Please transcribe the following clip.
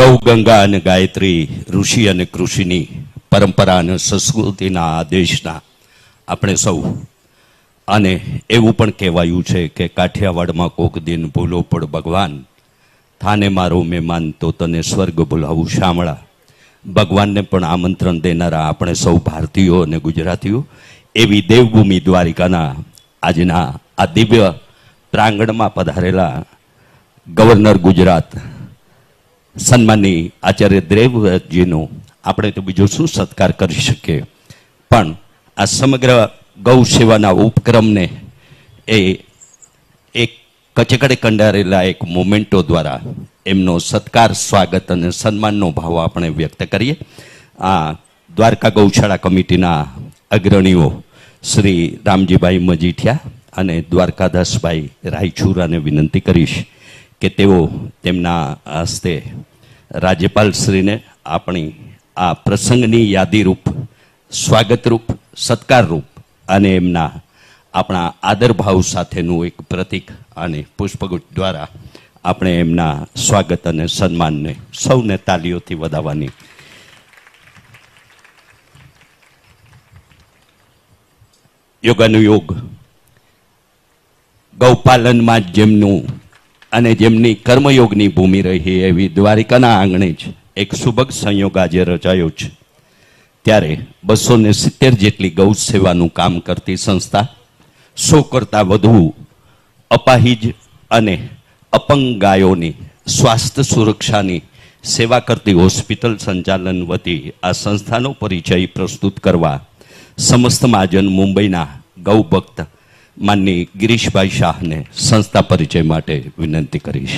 ગૌ ગંગા અને ગાયત્રી, ઋષિ અને કૃષિની પરંપરા અને સંસ્કૃતિના આદેશના આપણે સૌ. અને એવું પણ કહેવાયું છે કે કાઠિયાવાડમાં કોક દિન ભૂલો પડ ભગવાન. થાને મારો મહેમાન તો તને સ્વર્ગ બોલાવું શામળા. ભગવાનને પણ આમંત્રણ દેનારા આપણે સૌ ભારતીયો અને ગુજરાતીઓ. એવી દેવભૂમિ દ્વારિકાના આજના આ દિવ્ય પ્રાંગણમાં પધારેલા ગવર્નર ગુજરાત સન્માનની આચાર્ય દેવવ્રતજીનો આપણે તો બીજો શું સત્કાર કરી શકીએ? પણ આ સમગ્ર ગૌ સેવાના ઉપક્રમને એ એક કચકડે કંડારેલા એક મોમેન્ટો દ્વારા એમનો સત્કાર, સ્વાગત અને સન્માનનો ભાવ આપણે વ્યક્ત કરીએ. આ દ્વારકા ગૌશાળા કમિટીના અગ્રણીઓ શ્રી રામજીભાઈ મજીઠિયા અને દ્વારકાદાસભાઈ રાયચુરાને વિનંતી કરીશ કે તેઓ તેમના હસ્તે રાજ્યપાલશ્રીને આપણી આ પ્રસંગની યાદીરૂપ, સ્વાગતરૂપ, સત્કારરૂપ અને એમના આપણા આદરભાવ સાથેનું એક પ્રતીક અને પુષ્પગુચ્છ દ્વારા આપણે એમના સ્વાગત અને સન્માનને સૌને તાલીઓથી વધાવવાની. યોગાનુયોગ ગૌપાલનમાં જેમનું અને જેમની કર્મયોગની ભૂમિ રહી એવી દ્વારિકાના આંગણે જ એક સુભગ સંયોગ આજે રચાયો છે. ત્યારે બસો ને સિત્તેર જેટલી ગૌ સેવાનું કામ કરતી સંસ્થા સો કરતાં વધુ અપાહિજ અને અપંગ ગાયોની સ્વાસ્થ્ય સુરક્ષાની સેવા કરતી હોસ્પિટલ સંચાલન વતી આ સંસ્થાનો પરિચય પ્રસ્તુત કરવા સમસ્ત મહાજન મુંબઈના ગૌભક્ત માનની ગિરીશભાઈ શાહને સંસ્થા પરિચય માટે વિનંતી કરીશ.